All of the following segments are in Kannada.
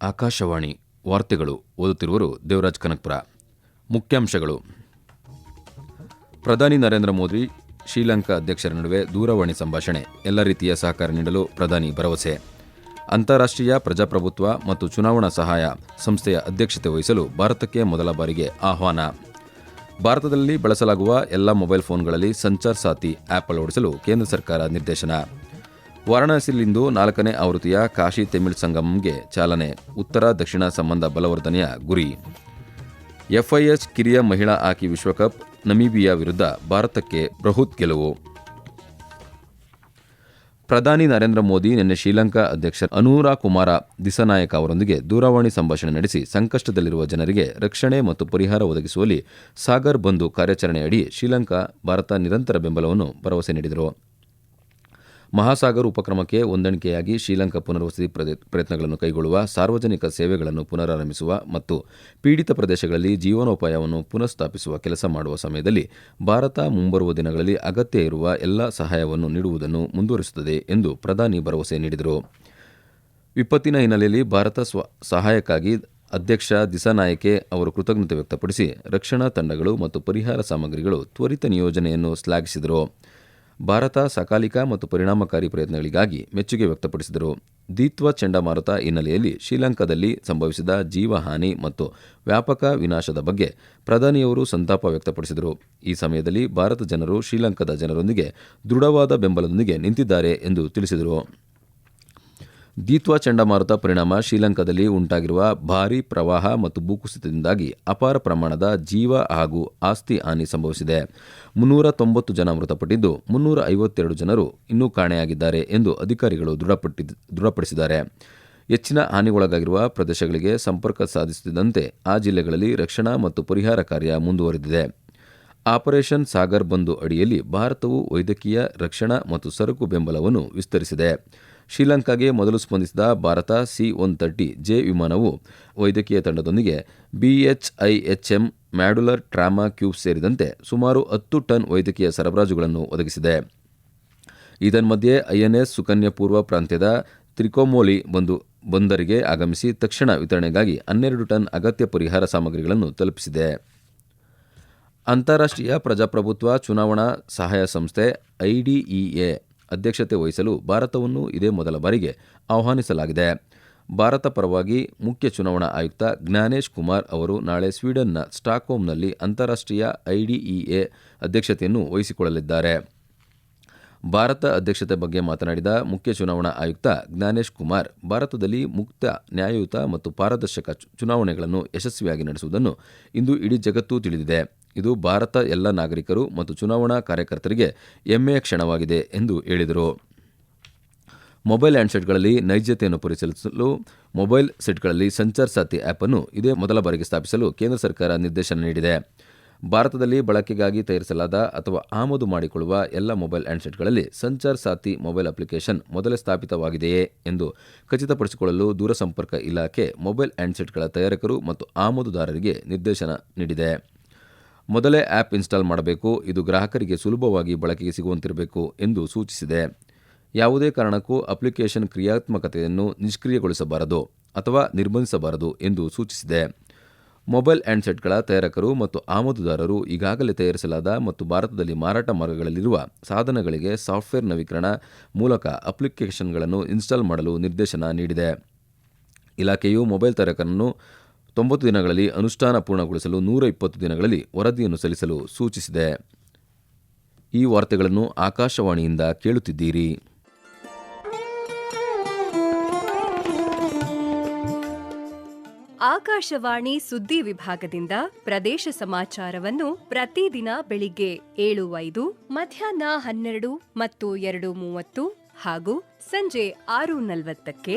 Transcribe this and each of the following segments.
ಆಕಾಶವಾಣಿ ವಾರ್ತೆಗಳು ಓದುತ್ತಿರುವರು ದೇವರಾಜ್ ಕನಕ್ಪುರ. ಮುಖ್ಯಾಂಶಗಳು. ಪ್ರಧಾನಿ ನರೇಂದ್ರ ಮೋದಿ, ಶ್ರೀಲಂಕಾ ಅಧ್ಯಕ್ಷರ ನಡುವೆ ದೂರವಾಣಿ ಸಂಭಾಷಣೆ, ಎಲ್ಲ ರೀತಿಯ ಸಹಕಾರ ನೀಡಲು ಪ್ರಧಾನಿ ಭರವಸೆ. ಅಂತಾರಾಷ್ಟ್ರೀಯ ಪ್ರಜಾಪ್ರಭುತ್ವ ಮತ್ತು ಚುನಾವಣಾ ಸಹಾಯ ಸಂಸ್ಥೆಯ ಅಧ್ಯಕ್ಷತೆ ವಹಿಸಲು ಭಾರತಕ್ಕೆ ಮೊದಲ ಬಾರಿಗೆ ಆಹ್ವಾನ. ಭಾರತದಲ್ಲಿ ಬಳಸಲಾಗುವ ಎಲ್ಲ ಮೊಬೈಲ್ ಫೋನ್ಗಳಲ್ಲಿ ಸಂಚಾರ್ ಸಾಥಿ ಆ್ಯಪ್ ಅಳವಡಿಸಲು ಕೇಂದ್ರ ಸರ್ಕಾರ ನಿರ್ದೇಶನ. ವಾರಾಣಸಿಯಲ್ಲಿಂದು ನಾಲ್ಕನೇ ಆವೃತ್ತಿಯ ಕಾಶಿ ತಮಿಳ್ ಸಂಗಮ್ಗೆ ಚಾಲನೆ, ಉತ್ತರ ದಕ್ಷಿಣ ಸಂಬಂಧ ಬಲವರ್ಧನೆಯ ಗುರಿ. ಎಫ್ಐಎಚ್ ಕಿರಿಯ ಮಹಿಳಾ ಹಾಕಿ ವಿಶ್ವಕಪ್, ನಮೀಬಿಯಾ ವಿರುದ್ಧ ಭಾರತಕ್ಕೆ ಬೃಹತ್ ಗೆಲುವು. ಪ್ರಧಾನಿ ನರೇಂದ್ರ ಮೋದಿ ನಿನ್ನೆ ಶ್ರೀಲಂಕಾ ಅಧ್ಯಕ್ಷ ಅನೂರಾ ಕುಮಾರ ದಿಸನಾಯಕ ಅವರೊಂದಿಗೆ ದೂರವಾಣಿ ಸಂಭಾಷಣೆ ನಡೆಸಿ ಸಂಕಷ್ಟದಲ್ಲಿರುವ ಜನರಿಗೆ ರಕ್ಷಣೆ ಮತ್ತು ಪರಿಹಾರ ಒದಗಿಸುವಲ್ಲಿ ಸಾಗರ್ ಬಂಧು ಕಾರ್ಯಾಚರಣೆಯಡಿ ಶ್ರೀಲಂಕಾ, ಭಾರತ ನಿರಂತರ ಬೆಂಬಲವನ್ನು ಭರವಸೆ ನೀಡಿದರು. ಮಹಾಸಾಗರ್ ಉಪಕ್ರಮಕ್ಕೆ ಹೊಂದಾಣಿಕೆಯಾಗಿ ಶ್ರೀಲಂಕಾ ಪುನರ್ವಸತಿ ಪ್ರಯತ್ನಗಳನ್ನು ಕೈಗೊಳ್ಳುವ ಸಾರ್ವಜನಿಕ ಸೇವೆಗಳನ್ನು ಪುನರಾರಂಭಿಸುವ ಮತ್ತು ಪೀಡಿತ ಪ್ರದೇಶಗಳಲ್ಲಿ ಜೀವನೋಪಾಯವನ್ನು ಪುನಃಸ್ಥಾಪಿಸುವ ಕೆಲಸ ಮಾಡುವ ಸಮಯದಲ್ಲಿ ಭಾರತ ಮುಂಬರುವ ದಿನಗಳಲ್ಲಿ ಅಗತ್ಯ ಇರುವ ಎಲ್ಲ ಸಹಾಯವನ್ನು ನೀಡುವುದನ್ನು ಮುಂದುವರಿಸುತ್ತದೆ ಎಂದು ಪ್ರಧಾನಿ ಭರವಸೆ ನೀಡಿದರು. ವಿಪತ್ತಿನ ಹಿನ್ನೆಲೆಯಲ್ಲಿ ಭಾರತ ಸ್ವ, ಸಹಾಯಕ್ಕಾಗಿ ಅಧ್ಯಕ್ಷ ದಿಸಾನಾಯಕೆ ಅವರು ಕೃತಜ್ಞತೆ ವ್ಯಕ್ತಪಡಿಸಿ ರಕ್ಷಣಾ ತಂಡಗಳು ಮತ್ತು ಪರಿಹಾರ ಸಾಮಗ್ರಿಗಳು ತ್ವರಿತ ನಿಯೋಜನೆಯನ್ನು ಶ್ಲಾಘಿಸಿದರು. ಭಾರತ ಸಕಾಲಿಕ ಮತ್ತು ಪರಿಣಾಮಕಾರಿ ಪ್ರಯತ್ನಗಳಿಗಾಗಿ ಮೆಚ್ಚುಗೆ ವ್ಯಕ್ತಪಡಿಸಿದರು. ದೀತ್ವ ಚಂಡಮಾರುತ ಹಿನ್ನೆಲೆಯಲ್ಲಿ ಶ್ರೀಲಂಕಾದಲ್ಲಿ ಸಂಭವಿಸಿದ ಜೀವಹಾನಿ ಮತ್ತು ವ್ಯಾಪಕ ವಿನಾಶದ ಬಗ್ಗೆ ಪ್ರಧಾನಿಯವರು ಸಂತಾಪ ವ್ಯಕ್ತಪಡಿಸಿದರು. ಈ ಸಮಯದಲ್ಲಿ ಭಾರತ ಜನರು ಶ್ರೀಲಂಕಾದ ಜನರೊಂದಿಗೆ ದೃಢವಾದ ಬೆಂಬಲದೊಂದಿಗೆ ನಿಂತಿದ್ದಾರೆ ಎಂದು ತಿಳಿಸಿದರು. ದೀತ್ವಾ ಚಂಡಮಾರುತ ಪರಿಣಾಮ ಶ್ರೀಲಂಕಾದಲ್ಲಿ ಉಂಟಾಗಿರುವ ಭಾರೀ ಪ್ರವಾಹ ಮತ್ತು ಭೂಕುಸಿತದಿಂದಾಗಿ ಅಪಾರ ಪ್ರಮಾಣದ ಜೀವ ಹಾಗೂ ಆಸ್ತಿ ಹಾನಿ ಸಂಭವಿಸಿದೆ. ಮುನ್ನೂರ ತೊಂಬತ್ತು ಜನ ಮೃತಪಟ್ಟಿದ್ದು, ಮುನ್ನೂರ ಐವತ್ತೆರಡು ಜನರು ಇನ್ನೂ ಕಾಣೆಯಾಗಿದ್ದಾರೆ ಎಂದು ಅಧಿಕಾರಿಗಳು ದೃಢಪಟ್ಟಿ, ದೃಢಪಡಿಸಿದ್ದಾರೆ. ಹೆಚ್ಚಿನ ಹಾನಿಗೊಳಗಾಗಿರುವ ಪ್ರದೇಶಗಳಿಗೆ ಸಂಪರ್ಕ ಸಾಧಿಸುತ್ತಿದ್ದಂತೆ ಆ ಜಿಲ್ಲೆಗಳಲ್ಲಿ ರಕ್ಷಣಾ ಮತ್ತು ಪರಿಹಾರ ಕಾರ್ಯ ಮುಂದುವರೆದಿದೆ. ಆಪರೇಷನ್ ಸಾಗರ್ ಬಂಧು ಅಡಿಯಲ್ಲಿ ಭಾರತವು ವೈದ್ಯಕೀಯ ರಕ್ಷಣಾ ಮತ್ತು ಸರಕು ಬೆಂಬಲವನ್ನು ವಿಸ್ತರಿಸಿದೆ. ಶ್ರೀಲಂಕಾಗೆ ಮೊದಲು ಸ್ಪಂದಿಸಿದ Bharat C one thirty J ವಿಮಾನವು ವೈದ್ಯಕೀಯ ತಂಡದೊಂದಿಗೆ ಬಿಎಚ್ಐಎಚ್ಎಂ ಮ್ಯಾಡುಲರ್ ಟ್ರಾಮಾ ಕ್ಯೂಬ್ ಸೇರಿದಂತೆ ಸುಮಾರು ಹತ್ತು ಟನ್ ವೈದ್ಯಕೀಯ ಸರಬರಾಜುಗಳನ್ನು ಒದಗಿಸಿದೆ. ಇದನ್ಮಧ್ಯೆ ಐಎನ್ಎಸ್ ಸುಕನ್ಯಾ ಪೂರ್ವ ಪ್ರಾಂತ್ಯದ ತ್ರಿಕೋಮೋಲಿ ಬಂದು ಬಂದರಿಗೆ ಆಗಮಿಸಿ ತಕ್ಷಣ ವಿತರಣೆಗಾಗಿ ಹನ್ನೆರಡು ಟನ್ ಅಗತ್ಯ ಪರಿಹಾರ ಸಾಮಗ್ರಿಗಳನ್ನು ತಲುಪಿಸಿದೆ. ಅಂತಾರಾಷ್ಟ್ರೀಯ ಪ್ರಜಾಪ್ರಭುತ್ವ ಚುನಾವಣಾ ಸಹಾಯ ಸಂಸ್ಥೆ ಐಡಿಇಎ ಅಧ್ಯಕ್ಷತೆ ವಹಿಸಲು ಭಾರತವನ್ನು ಇದೇ ಮೊದಲ ಬಾರಿಗೆ ಆಹ್ವಾನಿಸಲಾಗಿದೆ. ಭಾರತ ಪರವಾಗಿ ಮುಖ್ಯ ಚುನಾವಣಾ ಆಯುಕ್ತ ಜ್ಞಾನೇಶ್ ಕುಮಾರ್ ಅವರು ನಾಳೆ ಸ್ವೀಡನ್ನ ಸ್ಟಾಕ್ಹೋಮ್ನಲ್ಲಿ ಅಂತಾರಾಷ್ಟ್ರೀಯ ಐಡಿಇಎ ಅಧ್ಯಕ್ಷತೆಯನ್ನು ವಹಿಸಿಕೊಳ್ಳಲಿದ್ದಾರೆ. ಭಾರತ ಅಧ್ಯಕ್ಷತೆ ಬಗ್ಗೆ ಮಾತನಾಡಿದ ಮುಖ್ಯ ಚುನಾವಣಾ ಆಯುಕ್ತ ಜ್ಞಾನೇಶ್ ಕುಮಾರ್, ಭಾರತದಲ್ಲಿ ಮುಕ್ತ, ನ್ಯಾಯಯುತ ಮತ್ತು ಪಾರದರ್ಶಕ ಚುನಾವಣೆಗಳನ್ನು ಯಶಸ್ವಿಯಾಗಿ ನಡೆಸುವುದನ್ನು ಇಂದು ಇಡೀ ಜಗತ್ತು ತಿಳಿದಿದೆ. ಇದು ಭಾರತ ಎಲ್ಲ ನಾಗರಿಕರು ಮತ್ತು ಚುನಾವಣಾ ಕಾರ್ಯಕರ್ತರಿಗೆ ಹೆಮ್ಮೆಯ ಕ್ಷಣವಾಗಿದೆ ಎಂದು ಹೇಳಿದರು. ಮೊಬೈಲ್ ಹ್ಯಾಂಡ್ಸೆಟ್ಗಳಲ್ಲಿ ನೈಜತೆಯನ್ನು ಪರಿಶೀಲಿಸಲು ಮೊಬೈಲ್ ಸೆಟ್ಗಳಲ್ಲಿ ಸಂಚಾರ್ ಸಾಥಿ ಆ್ಯಪ್ ಅನ್ನು ಇದೇ ಮೊದಲ ಬಾರಿಗೆ ಸ್ಥಾಪಿಸಲು ಕೇಂದ್ರ ಸರ್ಕಾರ ನಿರ್ದೇಶನ ನೀಡಿದೆ. ಭಾರತದಲ್ಲಿ ಬಳಕೆಗಾಗಿ ತಯಾರಿಸಲಾದ ಅಥವಾ ಆಮದು ಮಾಡಿಕೊಳ್ಳುವ ಎಲ್ಲ ಮೊಬೈಲ್ ಹ್ಯಾಂಡ್ಸೆಟ್ಗಳಲ್ಲಿ ಸಂಚಾರ್ ಸಾಥಿ ಮೊಬೈಲ್ ಅಪ್ಲಿಕೇಶನ್ ಮೊದಲೇ ಸ್ಥಾಪಿತವಾಗಿದೆಯೇ ಎಂದು ಖಚಿತಪಡಿಸಿಕೊಳ್ಳಲು ದೂರಸಂಪರ್ಕ ಇಲಾಖೆ ಮೊಬೈಲ್ ಹ್ಯಾಂಡ್ಸೆಟ್ಗಳ ತಯಾರಕರು ಮತ್ತು ಆಮದುದಾರರಿಗೆ ನಿರ್ದೇಶನ ನೀಡಿದೆ. ಮೊದಲೇ ಆ್ಯಪ್ ಇನ್ಸ್ಟಾಲ್ ಮಾಡಬೇಕು, ಇದು ಗ್ರಾಹಕರಿಗೆ ಸುಲಭವಾಗಿ ಬಳಕೆಗೆ ಸಿಗುವಂತಿರಬೇಕು ಎಂದು ಸೂಚಿಸಿದೆ. ಯಾವುದೇ ಕಾರಣಕ್ಕೂ ಅಪ್ಲಿಕೇಶನ್ ಕ್ರಿಯಾತ್ಮಕತೆಯನ್ನು ನಿಷ್ಕ್ರಿಯಗೊಳಿಸಬಾರದು ಅಥವಾ ನಿರ್ಬಂಧಿಸಬಾರದು ಎಂದು ಸೂಚಿಸಿದೆ. ಮೊಬೈಲ್ ಹ್ಯಾಂಡ್ಸೆಟ್ಗಳ ತಯಾರಕರು ಮತ್ತು ಆಮದುದಾರರು ಈಗಾಗಲೇ ತಯಾರಿಸಲಾದ ಮತ್ತು ಭಾರತದಲ್ಲಿ ಮಾರಾಟ ಮಾರ್ಗಗಳಲ್ಲಿರುವ ಸಾಧನಗಳಿಗೆ ಸಾಫ್ಟ್ವೇರ್ ನವೀಕರಣ ಮೂಲಕ ಅಪ್ಲಿಕೇಶನ್ಗಳನ್ನು ಇನ್ಸ್ಟಾಲ್ ಮಾಡಲು ನಿರ್ದೇಶನ ನೀಡಿದೆ. ಇಲಾಖೆಯು ಮೊಬೈಲ್ ತಯಾರಕರನ್ನು ತೊಂಬತ್ತು ದಿನಗಳಲ್ಲಿ ಅನುಷ್ಠಾನ ಪೂರ್ಣಗೊಳಿಸಲು ನೂರ ಇಪ್ಪತ್ತು ದಿನಗಳಲ್ಲಿ ವರದಿಯನ್ನು ಸಲ್ಲಿಸಲು ಸೂಚಿಸಿದೆ. ಈ ವಾರ್ತೆಗಳನ್ನು ಆಕಾಶವಾಣಿಯಿಂದ ಕೇಳುತ್ತಿದ್ದೀರಿ. ಆಕಾಶವಾಣಿ ಸುದ್ದಿ ವಿಭಾಗದಿಂದ ಪ್ರದೇಶ ಸಮಾಚಾರವನ್ನು ಪ್ರತಿದಿನ ಬೆಳಿಗ್ಗೆ ಏಳು ಐದು ಮಧ್ಯಾಹ್ನ ಹನ್ನೆರಡು ಮತ್ತು ಎರಡು ಮೂವತ್ತು ಹಾಗೂ ಸಂಜೆ ಆರು ನಲವತ್ತಕ್ಕೆ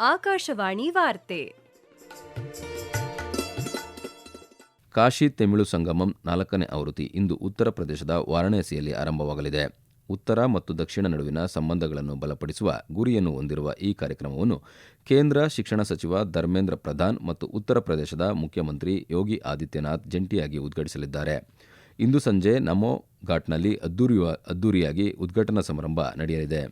ಆಕಾಶವಾಣಿ ವಾರ್ತೆ. ಕಾಶಿ ತಮಿಳು ಸಂಗಮಂ ನಾಲ್ಕನೇ ಆವೃತ್ತಿ ಇಂದು ಉತ್ತರ ಪ್ರದೇಶದ ವಾರಣಾಸಿಯಲ್ಲಿ ಆರಂಭವಾಗಲಿದೆ. ಉತ್ತರ ಮತ್ತು ದಕ್ಷಿಣ ನಡುವಿನ ಸಂಬಂಧಗಳನ್ನು ಬಲಪಡಿಸುವ ಗುರಿಯನ್ನು ಹೊಂದಿರುವ ಈ ಕಾರ್ಯಕ್ರಮವನ್ನು ಕೇಂದ್ರ ಶಿಕ್ಷಣ ಸಚಿವ ಧರ್ಮೇಂದ್ರ ಪ್ರಧಾನ್ ಮತ್ತು ಉತ್ತರ ಪ್ರದೇಶದ ಮುಖ್ಯಮಂತ್ರಿ ಯೋಗಿ ಆದಿತ್ಯನಾಥ್ ಜಂಟಿಯಾಗಿ ಉದ್ಘಾಟಿಸಲಿದ್ದಾರೆ. ಇಂದು ಸಂಜೆ ನಮೋ ಘಾಟ್ನಲ್ಲಿ ಅದ್ದೂರಿಯ, ಅದ್ದೂರಿಯಾಗಿ ಉದ್ಘಾಟನಾ ಸಮಾರಂಭ ನಡೆಯಲಿದೆ.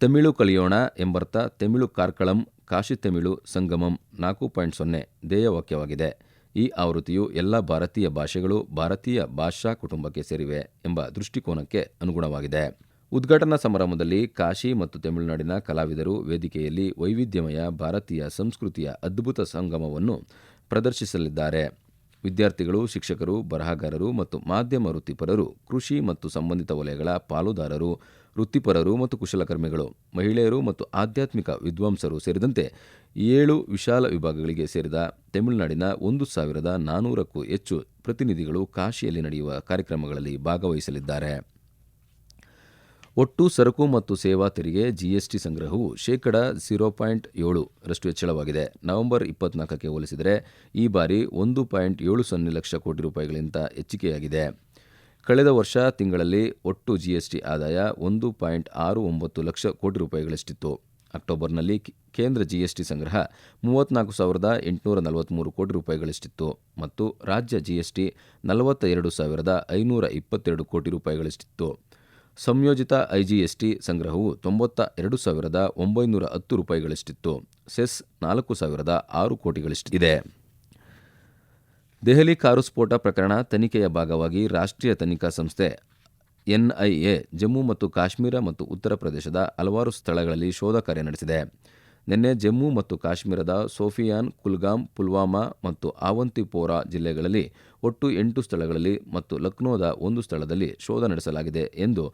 ತಮಿಳು ಕಲಿಯೋಣ ಎಂಬರ್ಥ ತಮಿಳು ಕಾರ್ಕಳಂ ಕಾಶಿ ತಮಿಳು ಸಂಗಮಂ ನಾಲ್ಕು ಪಾಯಿಂಟ್ ಸೊನ್ನೆ ಧ್ಯೇಯವಾಕ್ಯವಾಗಿದೆ. ಈ ಆವೃತ್ತಿಯು ಎಲ್ಲ ಭಾರತೀಯ ಭಾಷೆಗಳು ಭಾರತೀಯ ಭಾಷಾ ಕುಟುಂಬಕ್ಕೆ ಸೇರಿವೆ ಎಂಬ ದೃಷ್ಟಿಕೋನಕ್ಕೆ ಅನುಗುಣವಾಗಿದೆ. ಉದ್ಘಾಟನಾ ಸಮಾರಂಭದಲ್ಲಿ ಕಾಶಿ ಮತ್ತು ತಮಿಳುನಾಡಿನ ಕಲಾವಿದರು ವೇದಿಕೆಯಲ್ಲಿ ವೈವಿಧ್ಯಮಯ ಭಾರತೀಯ ಸಂಸ್ಕೃತಿಯ ಅದ್ಭುತ ಸಂಗಮವನ್ನು ಪ್ರದರ್ಶಿಸಲಿದ್ದಾರೆ. ವಿದ್ಯಾರ್ಥಿಗಳು, ಶಿಕ್ಷಕರು, ಬರಹಗಾರರು ಮತ್ತು ಮಾಧ್ಯಮ ವೃತ್ತಿಪರರು, ಕೃಷಿ ಮತ್ತು ಸಂಬಂಧಿತ ವಲಯಗಳ ಪಾಲುದಾರರು ವೃತ್ತಿಪರರು ಮತ್ತು ಕುಶಲಕರ್ಮಿಗಳು, ಮಹಿಳೆಯರು ಮತ್ತು ಆಧ್ಯಾತ್ಮಿಕ ವಿದ್ವಾಂಸರು ಸೇರಿದಂತೆ ಏಳು ವಿಶಾಲ ವಿಭಾಗಗಳಿಗೆ ಸೇರಿದ ತಮಿಳುನಾಡಿನ ಒಂದು ಸಾವಿರದ ನಾನ್ನೂರಕ್ಕೂ ಹೆಚ್ಚು ಪ್ರತಿನಿಧಿಗಳು ಕಾಶಿಯಲ್ಲಿ ನಡೆಯುವ ಕಾರ್ಯಕ್ರಮಗಳಲ್ಲಿ ಭಾಗವಹಿಸಲಿದ್ದಾರೆ. ಒಟ್ಟು ಸರಕು ಮತ್ತು ಸೇವಾ ತೆರಿಗೆ ಜಿಎಸ್ಟಿ ಸಂಗ್ರಹವು ಶೇಕಡ ಝೀರೋ ಪಾಯಿಂಟ್ ಏಳು ರಷ್ಟು ಹೆಚ್ಚಳವಾಗಿದೆ. ನವೆಂಬರ್ ಇಪ್ಪತ್ನಾಲ್ಕಕ್ಕೆ ಹೋಲಿಸಿದರೆ ಈ ಬಾರಿ ಒಂದು ಪಾಯಿಂಟ್ ಏಳು ಸೊನ್ನೆ ಲಕ್ಷ ಕೋಟಿ ರೂಪಾಯಿಗಳಿಂದ ಹೆಚ್ಚಿಕೆಯಾಗಿದೆ ಕಳೆದ ವರ್ಷ ತಿಂಗಳಲ್ಲಿ ಒಟ್ಟು ಜಿಎಸ್ಟಿ ಆದಾಯ ಒಂದು ಪಾಯಿಂಟ್ ಆರು ಒಂಬತ್ತು ಲಕ್ಷ ಕೋಟಿ ರೂಪಾಯಿಗಳಷ್ಟಿತ್ತು. ಅಕ್ಟೋಬರ್ನಲ್ಲಿ ಕೇಂದ್ರ ಜಿಎಸ್ಟಿ ಸಂಗ್ರಹ ಮೂವತ್ನಾಲ್ಕು ಸಾವಿರದ ಎಂಟುನೂರ ನಲವತ್ತ್ಮೂರು ಕೋಟಿ ರೂಪಾಯಿಗಳಷ್ಟಿತ್ತು ಮತ್ತು ರಾಜ್ಯ ಜಿಎಸ್ಟಿ ನಲವತ್ತ ಎರಡು ಸಾವಿರದ ಐನೂರ ಇಪ್ಪತ್ತೆರಡು ಕೋಟಿ ರೂಪಾಯಿಗಳಷ್ಟಿತ್ತು. ಸಂಯೋಜಿತ ಐಜಿಎಸ್ಟಿ ಸಂಗ್ರಹವು ತೊಂಬತ್ತ ಎರಡು ಸಾವಿರದ ಒಂಬೈನೂರ ಹತ್ತು ರೂಪಾಯಿಗಳಷ್ಟಿತ್ತು. ಸೆಸ್ ನಾಲ್ಕು ಸಾವಿರದ ಆರು ಕೋಟಿಗಳಷ್ಟಿದೆ. ದೆಹಲಿ ಕಾರು ಸ್ಫೋಟ ಪ್ರಕರಣ ತನಿಖೆಯ ಭಾಗವಾಗಿ ರಾಷ್ಟ್ರೀಯ ತನಿಖಾ ಸಂಸ್ಥೆ ಎನ್ಐಎ, ಜಮ್ಮು ಮತ್ತು ಕಾಶ್ಮೀರ ಮತ್ತು ಉತ್ತರ ಪ್ರದೇಶದ ಹಲವಾರು ಸ್ಥಳಗಳಲ್ಲಿ ಶೋಧ ಕಾರ್ಯ ನಡೆಸಿದೆ. ನಿನ್ನೆ ಜಮ್ಮು ಮತ್ತು ಕಾಶ್ಮೀರದ ಸೋಫಿಯಾನ್, ಕುಲ್ಗಾಮ್, ಪುಲ್ವಾಮಾ ಮತ್ತು ಆವಂತಿಪೋರಾ ಜಿಲ್ಲೆಗಳಲ್ಲಿ ಒಟ್ಟು ಎಂಟು ಸ್ಥಳಗಳಲ್ಲಿ ಮತ್ತು ಲಕ್ನೋದ ಒಂದು ಸ್ಥಳದಲ್ಲಿ ಶೋಧ ನಡೆಸಲಾಗಿದೆ ಎಂದು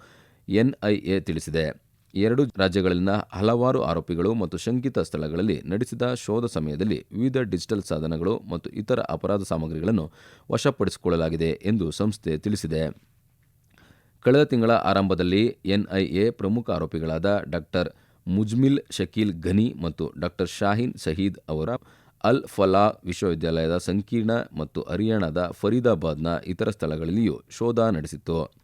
ಎನ್ಐಎ ತಿಳಿಸಿದೆ. ಎರಡು ರಾಜ್ಯಗಳಲ್ಲಿನ ಹಲವಾರು ಆರೋಪಿಗಳು ಮತ್ತು ಶಂಕಿತ ಸ್ಥಳಗಳಲ್ಲಿ ನಡೆಸಿದ ಶೋಧ ಸಮಯದಲ್ಲಿ ವಿವಿಧ ಡಿಜಿಟಲ್ ಸಾಧನಗಳು ಮತ್ತು ಇತರ ಅಪರಾಧ ಸಾಮಗ್ರಿಗಳನ್ನು ವಶಪಡಿಸಿಕೊಳ್ಳಲಾಗಿದೆ ಎಂದು ಸಂಸ್ಥೆ ತಿಳಿಸಿದೆ. ಕಳೆದ ತಿಂಗಳ ಆರಂಭದಲ್ಲಿ ಎನ್ಐಎ ಪ್ರಮುಖ ಆರೋಪಿಗಳಾದ ಡಾಕ್ಟರ್ ಮುಜ್ಮಿಲ್ ಶಕೀಲ್ ಘನಿ ಮತ್ತು ಡಾಕ್ಟರ್ ಶಾಹೀನ್ ಶಹೀದ್ ಅವರ ಅಲ್ ಫಲಾ ವಿಶ್ವವಿದ್ಯಾಲಯದ ಸಂಕೀರ್ಣ ಮತ್ತು ಹರಿಯಾಣದ ಫರೀದಾಬಾದ್ನ ಇತರ ಸ್ಥಳಗಳಲ್ಲಿಯೂ ಶೋಧ ನಡೆಸಿತ್ತು.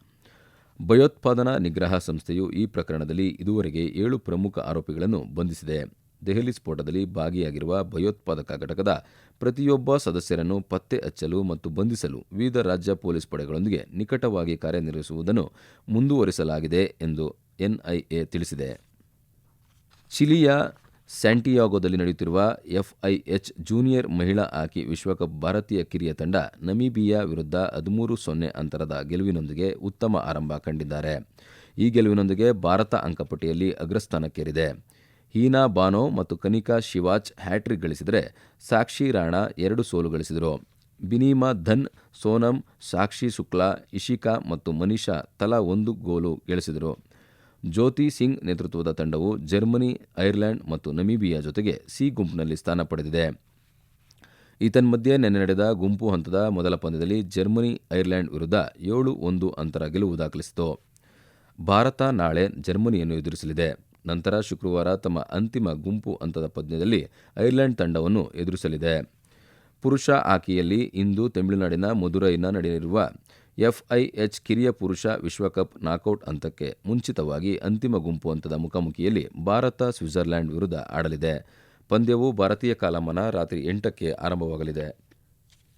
ಭಯೋತ್ಪಾದನಾ ನಿಗ್ರಹ ಸಂಸ್ಥೆಯು ಈ ಪ್ರಕರಣದಲ್ಲಿ ಇದುವರೆಗೆ ಏಳು ಪ್ರಮುಖ ಆರೋಪಿಗಳನ್ನು ಬಂಧಿಸಿದೆ. ದೆಹಲಿ ಸ್ಫೋಟದಲ್ಲಿ ಭಾಗಿಯಾಗಿರುವ ಭಯೋತ್ಪಾದಕ ಘಟಕದ ಪ್ರತಿಯೊಬ್ಬ ಸದಸ್ಯರನ್ನು ಪತ್ತೆ ಹಚ್ಚಲು ಮತ್ತು ಬಂಧಿಸಲು ವಿವಿಧ ರಾಜ್ಯ ಪೊಲೀಸ್ ಪಡೆಗಳೊಂದಿಗೆ ನಿಕಟವಾಗಿ ಕಾರ್ಯನಿರ್ವಹಿಸುವುದನ್ನು ಮುಂದುವರಿಸಲಾಗಿದೆ ಎಂದು ಎನ್ಐಎ ತಿಳಿಸಿದೆ. ಚಿಲಿಯ ಸ್ಯಾಂಟಿಯಾಗೋದಲ್ಲಿ ನಡೆಯುತ್ತಿರುವ ಎಫ್ಐಎಚ್ ಜೂನಿಯರ್ ಮಹಿಳಾ ಹಾಕಿ ವಿಶ್ವಕಪ್ ಭಾರತೀಯ ಕಿರಿಯ ತಂಡ ನಮೀಬಿಯಾ ವಿರುದ್ಧ ಹದಿಮೂರು ಸೊನ್ನೆ ಅಂತರದ ಗೆಲುವಿನೊಂದಿಗೆ ಉತ್ತಮ ಆರಂಭ ಕಂಡಿದ್ದಾರೆ. ಈ ಗೆಲುವಿನೊಂದಿಗೆ ಭಾರತ ಅಂಕಪಟ್ಟಿಯಲ್ಲಿ ಅಗ್ರಸ್ಥಾನಕ್ಕೇರಿದೆ. ಹೀನಾ ಬಾನೋ ಮತ್ತು ಕನಿಕಾ ಶಿವಾಚ್ ಹ್ಯಾಟ್ರಿಕ್ ಗಳಿಸಿದರೆ ಸಾಕ್ಷಿ ರಾಣಾ ಎರಡು ಸೋಲು ಗಳಿಸಿದರು. ಬಿನಿಮಾ ಧನ್, ಸೋನಂ, ಸಾಕ್ಷಿ ಶುಕ್ಲಾ, ಇಶಿಕಾ ಮತ್ತು ಮನಿಷಾ ತಲಾ ಒಂದು ಗೋಲು ಗಳಿಸಿದರು. ಜ್ಯೋತಿ ಸಿಂಗ್ ನೇತೃತ್ವದ ತಂಡವು ಜರ್ಮನಿ, ಐರ್ಲೆಂಡ್ ಮತ್ತು ನಮೀಬಿಯಾ ಜೊತೆಗೆ ಸಿ ಗುಂಪಿನಲ್ಲಿ ಸ್ಥಾನ ಪಡೆದಿದೆ. ಈತನ್ಮಧ್ಯೆ ನಿನ್ನೆ ನಡೆದ ಗುಂಪು ಹಂತದ ಮೊದಲ ಪಂದ್ಯದಲ್ಲಿ ಜರ್ಮನಿ, ಐರ್ಲೆಂಡ್ ವಿರುದ್ಧ ಏಳು ಒಂದು ಅಂತರ ಗೆಲುವು ದಾಖಲಿಸಿತು. ಭಾರತ ನಾಳೆ ಜರ್ಮನಿಯನ್ನು ಎದುರಿಸಲಿದೆ. ನಂತರ ಶುಕ್ರವಾರ ತಮ್ಮ ಅಂತಿಮ ಗುಂಪು ಹಂತದ ಪಂದ್ಯದಲ್ಲಿ ಐರ್ಲೆಂಡ್ ತಂಡವನ್ನು ಎದುರಿಸಲಿದೆ. ಪುರುಷ ಹಾಕಿಯಲ್ಲಿ ಇಂದು ತಮಿಳುನಾಡಿನ ಮದುರೈನ ನಡೆಯಲಿರುವ ಎಫ್ಐಎಚ್ ಕಿರಿಯ ಪುರುಷ ವಿಶ್ವಕಪ್ ನಾಕೌಟ್ ಹಂತಕ್ಕೆ ಮುಂಚಿತವಾಗಿ ಅಂತಿಮ ಗುಂಪು ಹಂತದ ಮುಖಾಮುಖಿಯಲ್ಲಿ ಭಾರತ ಸ್ವಿಟ್ಜರ್ಲೆಂಡ್ ವಿರುದ್ಧ ಆಡಲಿದೆ. ಪಂದ್ಯವು ಭಾರತೀಯ ಕಾಲಮಾನ ರಾತ್ರಿ ಎಂಟಕ್ಕೆ ಆರಂಭವಾಗಲಿದೆ.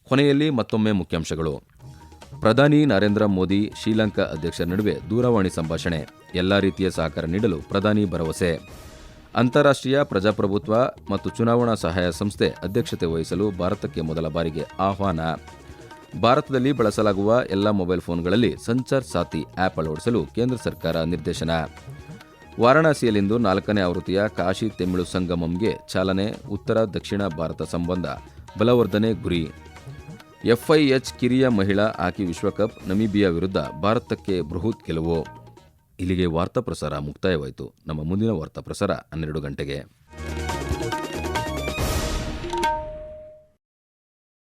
ಕೊನೆಯಲ್ಲಿ ಮತ್ತೊಮ್ಮೆ ಮುಖ್ಯಾಂಶಗಳು. ಪ್ರಧಾನಿ ನರೇಂದ್ರ ಮೋದಿ, ಶ್ರೀಲಂಕಾ ಅಧ್ಯಕ್ಷರ ನಡುವೆ ದೂರವಾಣಿ ಸಂಭಾಷಣೆ. ಎಲ್ಲ ರೀತಿಯ ಸಹಕಾರ ನೀಡಲು ಪ್ರಧಾನಿ ಭರವಸೆ. ಅಂತಾರಾಷ್ಟ್ರೀಯ ಪ್ರಜಾಪ್ರಭುತ್ವ ಮತ್ತು ಚುನಾವಣಾ ಸಹಾಯ ಸಂಸ್ಥೆ ಅಧ್ಯಕ್ಷತೆ ವಹಿಸಲು ಭಾರತಕ್ಕೆ ಮೊದಲ ಬಾರಿಗೆ ಆಹ್ವಾನ. ಭಾರತದಲ್ಲಿ ಬಳಸಲಾಗುವ ಎಲ್ಲ ಮೊಬೈಲ್ ಫೋನ್ಗಳಲ್ಲಿ ಸಂಚಾರ್ ಸಾಥಿ ಆಪ್ ಅಳವಡಿಸಲು ಕೇಂದ್ರ ಸರ್ಕಾರ ನಿರ್ದೇಶನ. ವಾರಾಣಸಿಯಲ್ಲಿಂದು ನಾಲ್ಕನೇ ಆವೃತ್ತಿಯ ಕಾಶಿ ತಮಿಳು ಸಂಗಮಂಗೆ ಚಾಲನೆ, ಉತ್ತರ ದಕ್ಷಿಣ ಭಾರತ ಸಂಬಂಧ ಬಲವರ್ಧನೆ ಗುರಿ. ಎಫ್ಐಎಚ್ ಕಿರಿಯ ಮಹಿಳಾ ಹಾಕಿ ವಿಶ್ವಕಪ್, ನಮೀಬಿಯಾ ವಿರುದ್ಧ ಭಾರತಕ್ಕೆ ಬೃಹತ್ ಗೆಲುವು. ಇಲ್ಲಿಗೆ ವಾರ್ತಾ ಪ್ರಸಾರ ಮುಕ್ತಾಯವಾಯಿತು. ನಮ್ಮ ಮುಂದಿನ ವಾರ್ತಾ ಪ್ರಸಾರ ಹನ್ನೆರಡು ಗಂಟೆಗೆ.